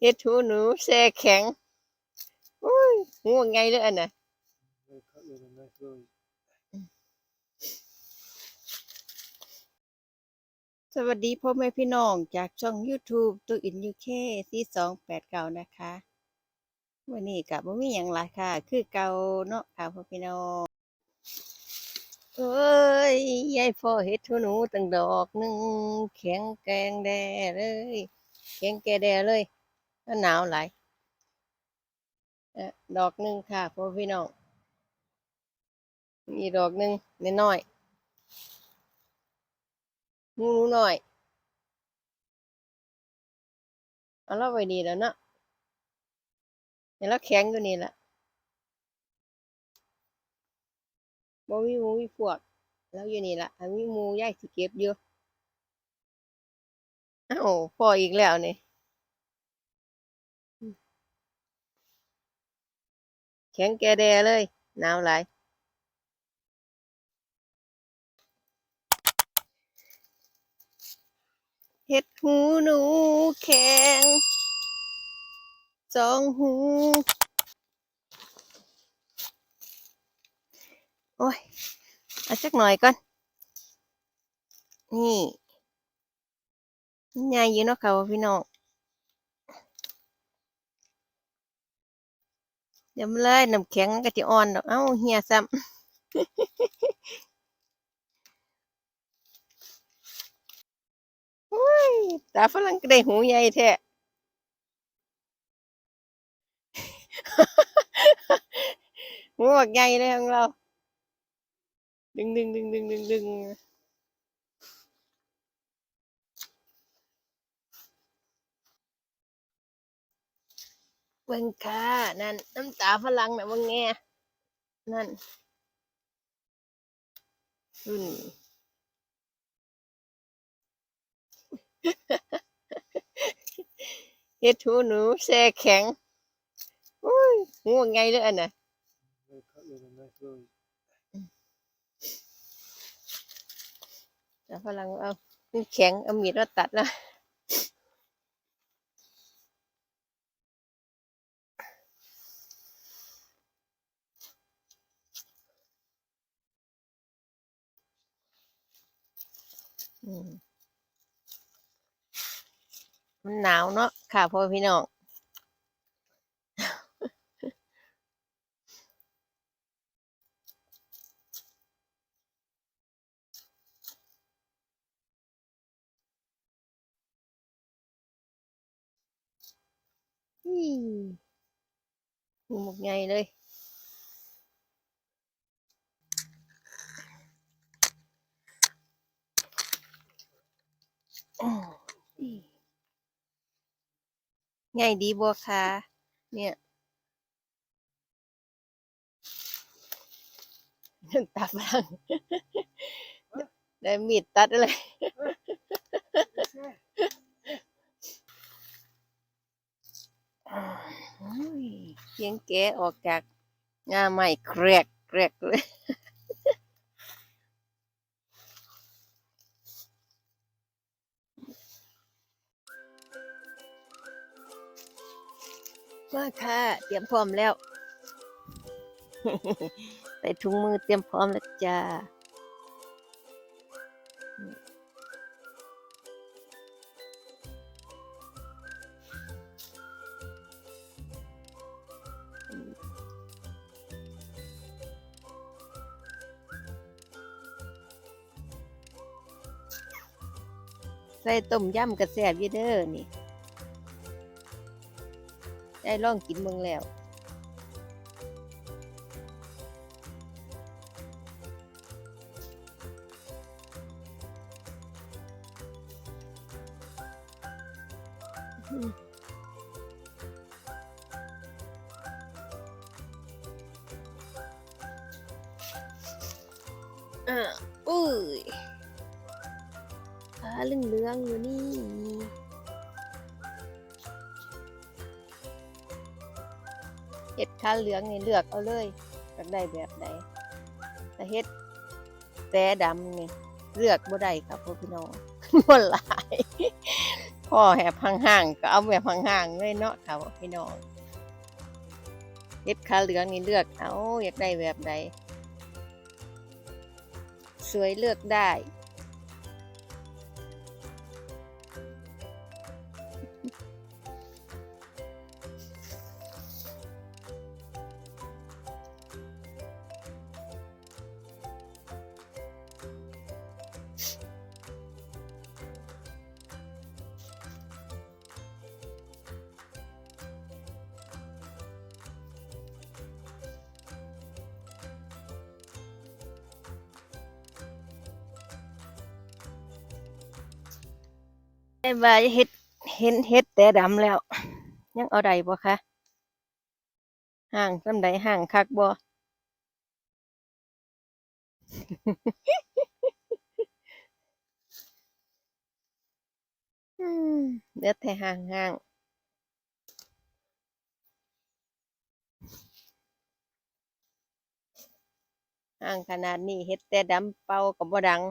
เฮ็ดหูหนูแช่แข็งอุ้ยหูว่าไงเด้ออันน่ะสวัสดีพ่อแม่พี่น้องจากช่อง YouTube ตัวอินยูเคที่สองแปดเก่านะคะ วันนี้กับบ่มีอย่างไรค่ะ คือเก่าเนาะค่ะพ่อพี่น้อง เอ้ยยายพ่อเฮ็ดหนูตั้งดอกหนึ่งแข็งแกงแดเลยแข็งแกแดเลยแล้วหนาวหลายดอกหนึ่งค่ะพ่อพี่น้องมีดอกหนึ่งน้อยๆหนูหน่อยเอาเราไว้ดีแล้วเนาะเห็นแล้วแข็งอยู่นี่แหละ บ่มีหมูมีพวก แล้วอยู่นี่ละอันมีหมูย่ายสิเก็บอยู่อ้าพออีกแล้วเนี่ยแข็งแกแดเลยหนาวหลายเฮ็ดหูหนูแข็งสองหู โอ้ยเอาสักหน่อยก่อน นี่ใหญ่อยู่เนาะค่ะพี่น้องเดี๋ยวมันเลยน้ำแข็งมันก็จะอ่อนดอกเอ้าเหี่ยซ้ำโอ้ยตาฝรั่งก็ได้หูใหญ่แท้หูบักใหญ่เลยของเรา ดึงดึงดึงดึงดึงดึงเบิ่งค่ะนั่นน้ำตาฝรั่งนะว่าแงนั่นรุ่นเฮ็ดหูหนูแช่แข็งอุ้ยหูว่าไงเด้ออันน่ะ แต่ฝรั่งเอามันแข็งเอามีดมาตัดนะมันหนาวเนาะค่ะพ่อพี่น้อง อื มหูหมกใหญ่เลยอืมใหญ่ดีบัวคะเนี่ยตาฝรั่งได้มีดตัดเลยอุ้ย เสียงแกออกจากงาใหม่แกรกแกรกเลยมาค่ะ เตรียมพร้อมแล้ว ใส่ถุงมือเตรียมพร้อมแล้วจ้า ส่ต้มยำกระแสบอยี่เด้อนี่ได้ลองกินเมืองแล้วอืมอะอุ้ยขา เหลืองๆอยู่นี่ เห็ดขาเหลืองนี่เลือกเอาเลยอยากได้แบบใดแต่เห็ดแต่ดำนี่เลือกบ่ได้ครับพ่อพี่น้องบ่หลายพ่อแหบห่างๆก็เอาแบบห่างๆเลยเนาะค่ะพี่น้องเฮ็ดขาเหลืองนี่เลือกเอาอยากได้แบบใดสวยเลือกได้ ได้ว่าเฮ็ดเห็นเฮ็ดแต่ดำแล้ว ยังเอาได้บ่คะห่างซำใดห่างคักบ่อืมเหลือแต่ห่างห่างห่างขนาดนี้เฮ็ดแต่ดำเป่าก็บ่ดัง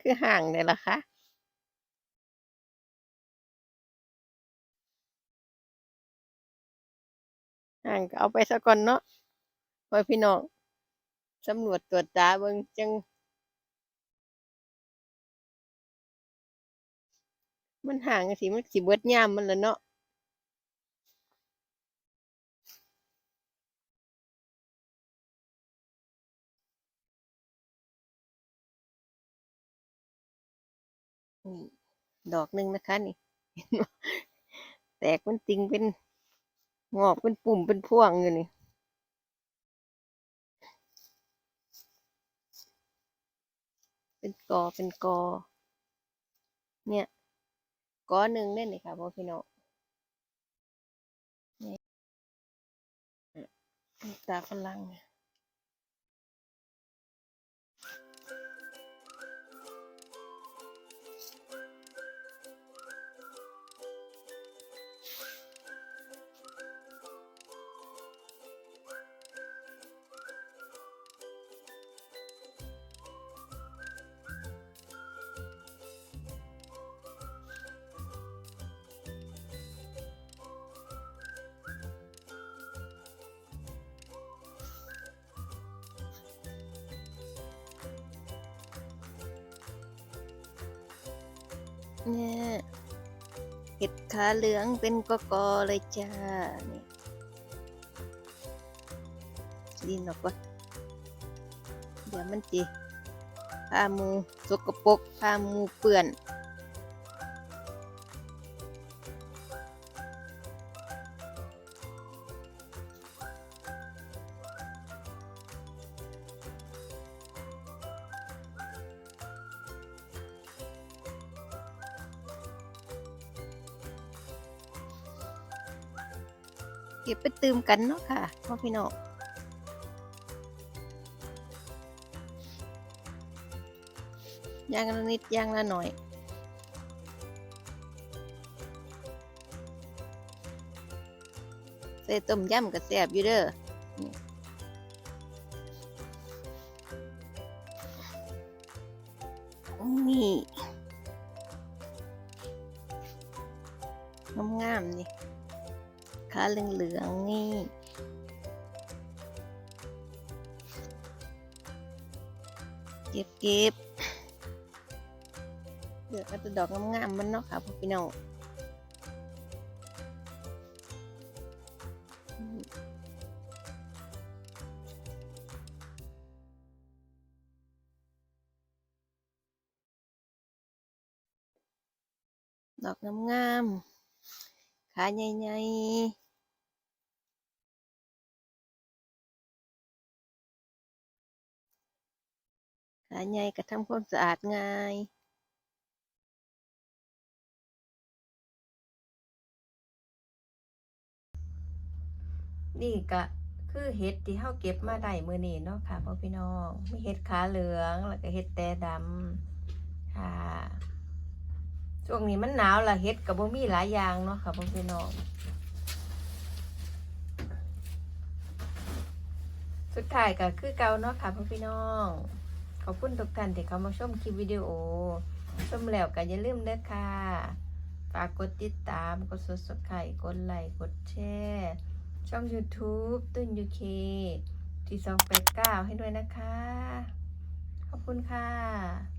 คือห่างเนี่ยล่ะคะห่างก็เอาไปซะก่อนเนาะพ่อพี่น้องสำรวจตรวจตาเบิ่งจัง มันห่างจังซี่มันสิเบิดยามมันละเนาะ นี่ดอกหนึ่งนะคะนี่แตกเป็นติงเป็นงอกเป็นปุ่มเป็นพวงอยู่นี่เป็นกอเป็นกอ เนี่ยกอหนึ่งได้นี่ค่ะพ่อพี่น้องนี่ลูกตาฝรั่งเนี่ย เนี่ยเห็ดขาเหลืองเป็นกอกอเลยจ้านี่ดินออกก่อนเดี๋ยวมันจีผ้ามูสกปรกพามูเปื่อน เก็บไปตืมกันเนาะค่ะพ่อพี่น้องย่างละนิดย่างละหน่อยใส่ต้มยำก็แซ่บอยู่เด้อนี่นี่งามๆนี่ ขาเหลืองๆนี่เก็บเก็บเดี๋ยวก็จะดอกงามๆมันเนาะค่ะพ่อพี่น้องดอกงามๆขาใหญ่ๆ ขาใหญ่ก็ทำความสะอาดง่ายนี่ก็คือเห็ดที่เฮาเก็บมาได้มื้อนี้เนาะค่ะพ่อพี่น้องมีเห็ดขาเหลืองแล้วก็เห็ดแต่ดำค่ะช่วงนี้มันหนาวละเห็ดก็บ่มีหลายอย่างเนาะค่ะพ่อพี่น้องสุดท้ายก็คือเก่าเนาะค่ะพ่อพี่น้อง ขอบคุณทุกท่านที่เข้ามาชมคลิปวิดีโอ ชมแล้วก็อย่าลืมเด้อค่ะ ฝากกดติดตาม กดสุดสไข่กดไลค์ กดแชร์ ช่อง YouTube ตุ้นยูเคที่สองแปดเก้าให้ด้วยนะคะ ขอบคุณค่ะ